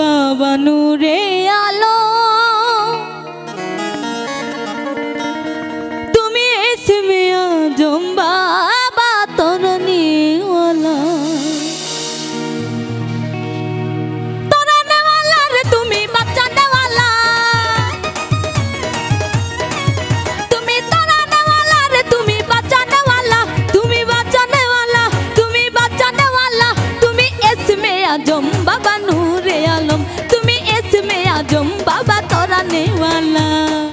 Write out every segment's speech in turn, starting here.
বাবা নূরে আলো। তুমি এসমে আজম বাবা তরণীওয়ালা তরণীওয়ালা রে তুমি বাঁচানেওয়ালা তুমি তরণীওয়ালা রে তুমি বাঁচানেওয়ালা তুমি বাঁচানেওয়ালা তুমি বাঁচানেওয়ালা তুমি এসমে আজম আজম বাবা তরানেওয়ালা আ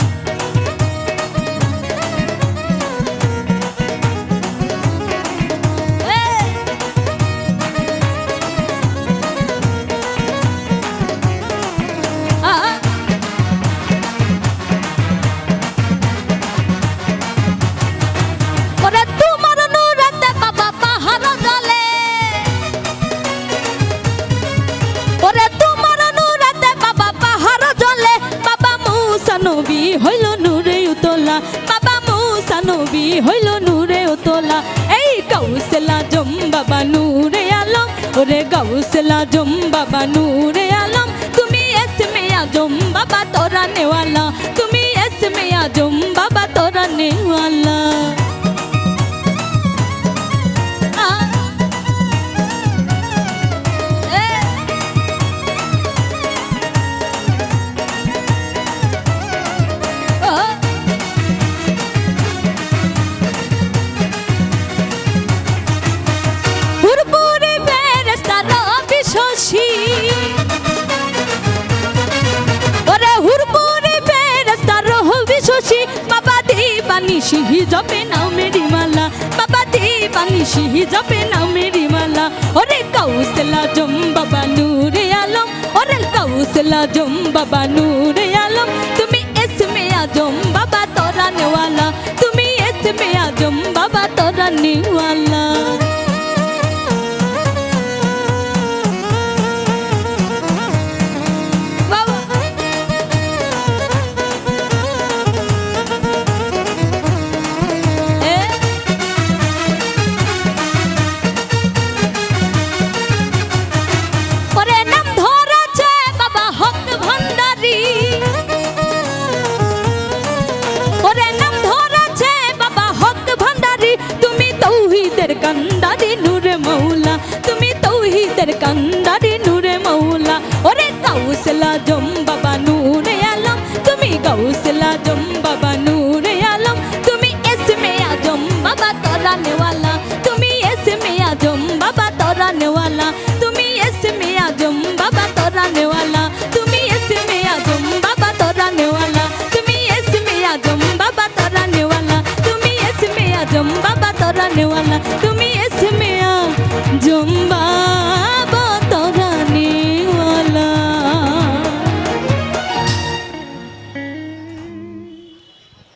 হইল নূরে উতলা। বাবা মুসা নবী হইল নূরে উতলা। এই গৌসলা জম বাবা নূরে আলম, ওরে গৌসলা জম বাবা নূরে আলম। তুমি এসমে আজম বাবা তোরা নেওয়ালা, তুমি এসমে আজম বাবা তোরা নেওয়ালা। দিবানি হি জপে নাও মেরি মালা। বাবা দিবানি হি জপে নাও মেরি মালা। ওরে কৌশলা জম বাবা নূরে আলম, ওরে কৌশলা জম বাবা নূরে আলম। তুমি এসমে আজম বাবা তোরা নেওয়ালা, তুমি এসমে আজম বাবা তোরা নেওয়ালা। আজম বাবা তুমি এসমে আজম বাবা তোরা তুমি এসমে আজম বাবা তোরা তুমি এসমে আজম বাবা তোরা তুমি এসমে আজম বাবা তোরা নেওয়ালা। তুমি এসমে আজম বাবা তোরা তুমি এসমে আজম বাবা তোরা তুমি এসমে আজম